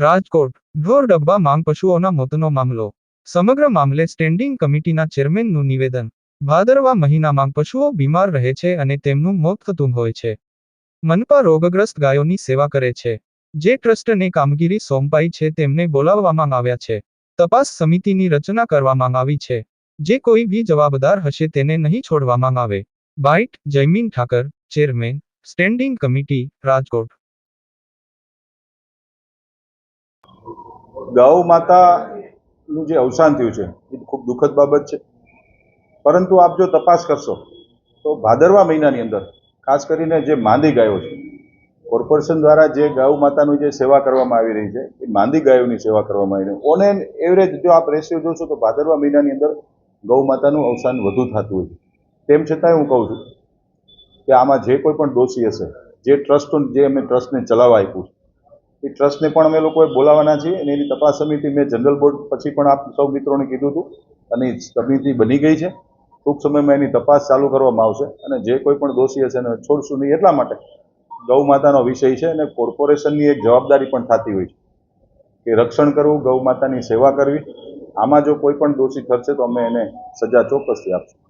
રાજકોટ, ઢોર ડબ્બા માંગ પશુઓના મોતનો મામલો. સમગ્ર મામલે સ્ટેન્ડિંગ કમિટીના ચેરમેનનું નિવેદન. ભાદરવા મહિનામાં પશુઓ બીમાર રહે છે અને તેમનું મોત થતું હોય છે. મનપા રોગગ્રસ્ત ગાયોની સેવા કરે છે. જે ટ્રસ્ટને કામગીરી સોંપાઈ છે તેમને બોલાવવામાં આવ્યા છે. તપાસ સમિતિની રચના કરવામાં આવી છે. જે કોઈ બી જવાબદાર હશે તેને નહીં છોડવામાં આવે. Bite, Jaymin Thakar, chairman, standing committee, Rajkot. ગૌ માતાનું જે અવસાન થયું છે, એ ખૂબ દુઃખદ બાબત છે. પરંતુ આપ જો તપાસ કરશો, તો ભાદરવા મહિનાની અંદર, ખાસ કરીને જે માંદી ગાયો છે, કોર્પોરેશન દ્વારા જે ગૌ માતાનું જે સેવા કરવામાં આવી રહી છે, એ માંદી ગાયોની સેવા કરવામાં આવી રહી ઓન એન એવરેજ જો આપ રેશિયો જોશો, તો ભાદરવા મહિનાની અંદર ગૌ માતાનું અવસાન વધુ થતું હોય છે. તેમ છતાંય હું કહું છું કે આમાં જે કોઈ પણ દોષી હશે, જે ટ્રસ્ટ જે અમે ટ્રસ્ટને ચલાવવા આપ્યું છે એ ટ્રસ્ટને પણ અમે લોકોએ બોલાવવાના છીએ અને એની તપાસ સમિતિ મેં જનરલ બોર્ડ પછી પણ આપ સૌ મિત્રોને કીધું હતું અને સમિતિ બની ગઈ છે. ટૂંક સમયમાં એની તપાસ ચાલુ કરવામાં આવશે અને જે કોઈ પણ દોષી હશે એને છોડશું નહીં એટલા માટે ગૌ માતાનો વિષય છે અને કોર્પોરેશનની એક જવાબદારી પણ થતી હોય છે કે રક્ષણ કરવું, ગૌ માતાની સેવા કરવી. આમાં જો કોઈ પણ દોષી ઠરશે તો અમે એને સજા ચોક્કસથી આપશું.